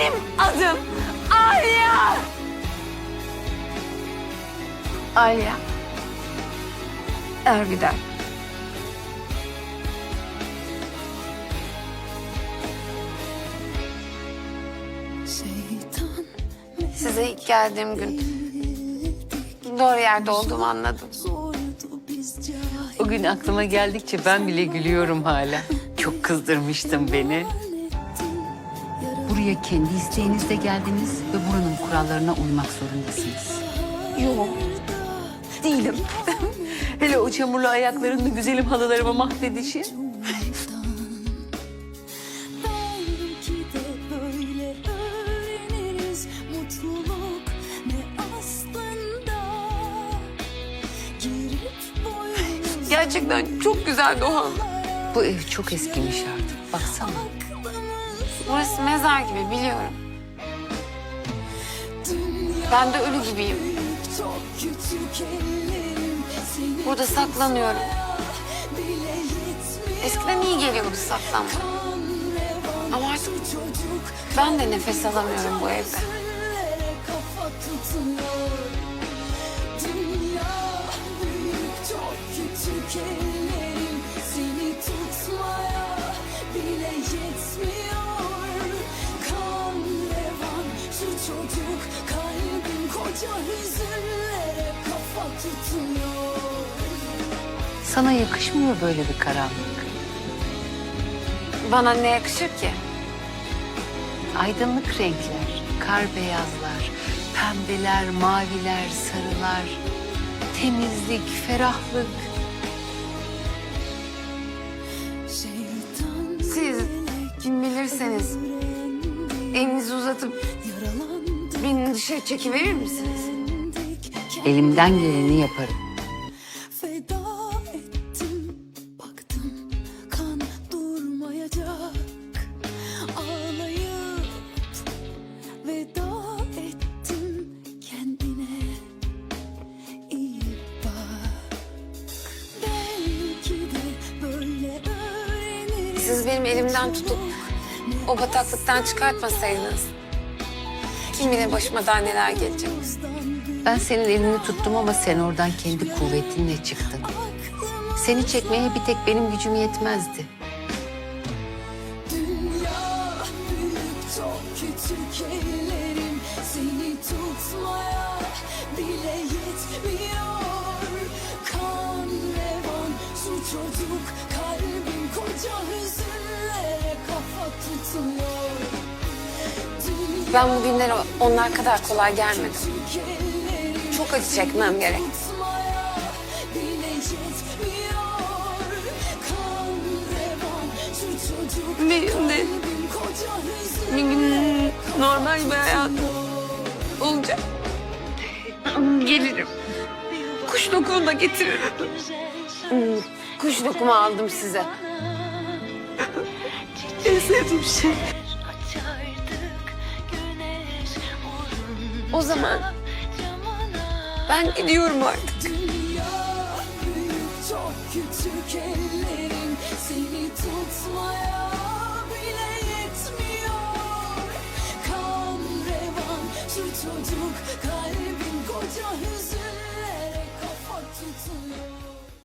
Benim adım Alya. Alya. Ergüder. Size ilk geldiğim gün doğru yerde olduğumu anladım. O gün aklıma geldikçe ben bile gülüyorum hala. Çok kızdırmıştın beni. Buraya kendi isteğinizle geldiniz ve buranın kurallarına uymak zorundasınız. Yok. Değilim. Hele o çamurlu ayaklarınla güzelim halılarıma mahvedişi. Belki de böyle öğreniriz mutluluk ne aslında Girip boynumuza Gerçekten çok güzel Doğan. Bu ev çok eskimiş artık. Baksana. Burası mezar gibi biliyorum. Ben de ölü gibiyim. Burada saklanıyorum. Eskiden iyi geliyordu saklanmak. Ama artık ben de nefes alamıyorum bu evde. Sana yakışmıyor böyle bir karanlık. Bana ne yakışır ki? Aydınlık renkler, kar beyazlar, pembeler, maviler, sarılar, temizlik, ferahlık. Siz kim bilirseniz elinizi uzatıp beni dışarı çekiverir misiniz? Elimden geleni yaparım. Feda ettim, baktım kan durmayacak. Ağlayıp veda ettim kendine. İyi bak, belki de böyle öğreniriz. Siz benim elimden tutup o bataklıktan çıkartmasaydınız kim bilir başıma daha neler gelecek. Ben senin elini tuttum ama sen oradan kendi kuvvetinle çıktın. Seni çekmeye bir tek benim gücüm yetmezdi. Dünya büyük çok küçük ellerim seni tutmaya bile yetmiyor. Kan revan şu çocuk kalbim koca hüzünlere kafa tutuyor. Ben bugünlere onlar kadar kolay gelmedim. Çok acı çekmem gerek. Benim de bir gün normal bir hayatım olacak. Gelirim. Kuş lokumu da getiririm. Hmm, Kuş lokumu aldım size. En sevdiğim şey. O zaman ben gidiyorum artık. Çocuk kalbim koca hüzünlere kafa tutuyor.